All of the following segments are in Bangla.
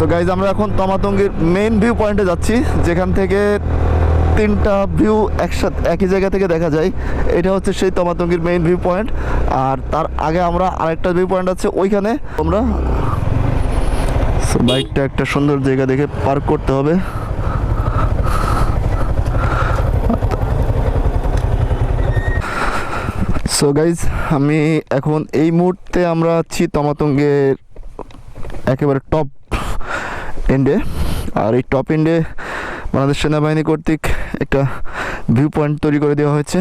সো গাইজ আমরা এখন তমাতঙ্গির মেইন ভিউ পয়েন্টে যাচ্ছি, যেখান থেকে তিনটা ভিউ একসাথে, একই জায়গা থেকে দেখা যায়। এটা হচ্ছে সেই তমাতঙ্গির মেইন ভিউ পয়েন্ট আর তার আগে আমরা আরেকটা ভিউ পয়েন্ট আছে ওইখানে। আমরা বাইকটা একটা সুন্দর জায়গা দেখে পার্ক করতে হবে। সো গাইজ আমি এখন এই মুহূর্তে আমরা আছি তমাতঙ্গের একেবারে টপ এন্ডে আর এই টপ এন্ডে বাংলাদেশ সেনাবাহিনী কর্তৃক একটা ভিউ পয়েন্ট তৈরি করে দেওয়া হয়েছে।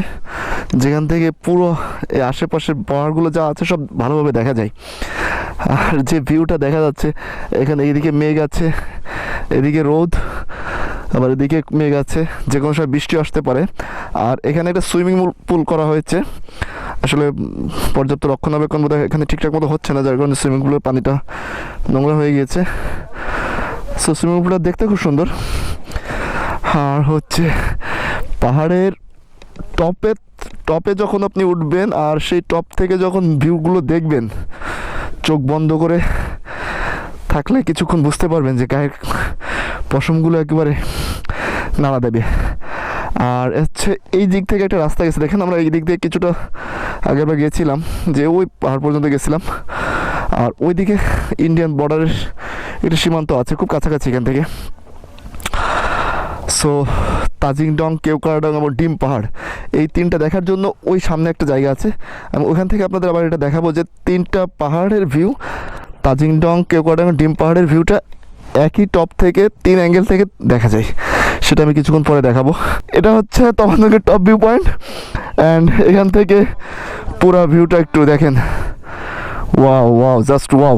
যেখান থেকে পুরো এই আশেপাশের পাহাড়গুলো যা আছে সব ভালোভাবে দেখা যায়। আর যে ভিউটা দেখা যাচ্ছে, এখানে এদিকে মেঘ আছে, এদিকে রোদ, আবার এদিকে মেঘ আছে, যে কোনো সময় বৃষ্টি আসতে পারে। আর এখানে একটা সুইমিং পুল করা হয়েছে। আসলে পর্যাপ্ত রক্ষণাবেক্ষণ বোধহয় এখানে ঠিকঠাক মতো হচ্ছে না, যার কারণে সুইমিং পুলের পানিটা নোংরা হয়ে গিয়েছে। সো সুইমিং পুলটা দেখতে খুব সুন্দর। আর হচ্ছে পাহাড়ের টপে টপে যখন আপনি উঠবেন আর সেই টপ থেকে যখন ভিউগুলো দেখবেন, চোখ বন্ধ করে থাকলে কিছুক্ষণ বুঝতে পারবেন যে গায়ের পশমগুলো একেবারে নাড়া দেবে। আর হচ্ছে এই দিক থেকে একটা রাস্তা গেছে। দেখেন আমরা এই দিক দিয়ে কিছুটা আগে আবার গিয়েছিলাম যে ওই পাহাড় পর্যন্ত গেছিলাম। আর ওইদিকে ইন্ডিয়ান বর্ডারের একটা সীমান্ত আছে, খুব কাছাকাছি এখান থেকে। সো তাজিংডং, কেওকারডং এবং ডিম পাহাড়, এই তিনটা দেখার জন্য ওই সামনে একটা জায়গা আছে। আমি ওখান থেকে আপনাদের আবার এটা দেখাবো যে তিনটা পাহাড়ের ভিউ তাজিংডং, কেওকারডং, ডিম পাহাড়ের ভিউটা একই টপ থেকে, তিন অ্যাঙ্গেল থেকে দেখা যায়। সেটা আমি কিছুক্ষণ পরে দেখাবো। এটা হচ্ছে তমানগের টপ ভিউ পয়েন্ট অ্যান্ড এখান থেকে পুরা ভিউটা একটু দেখেন। Wow wow just wow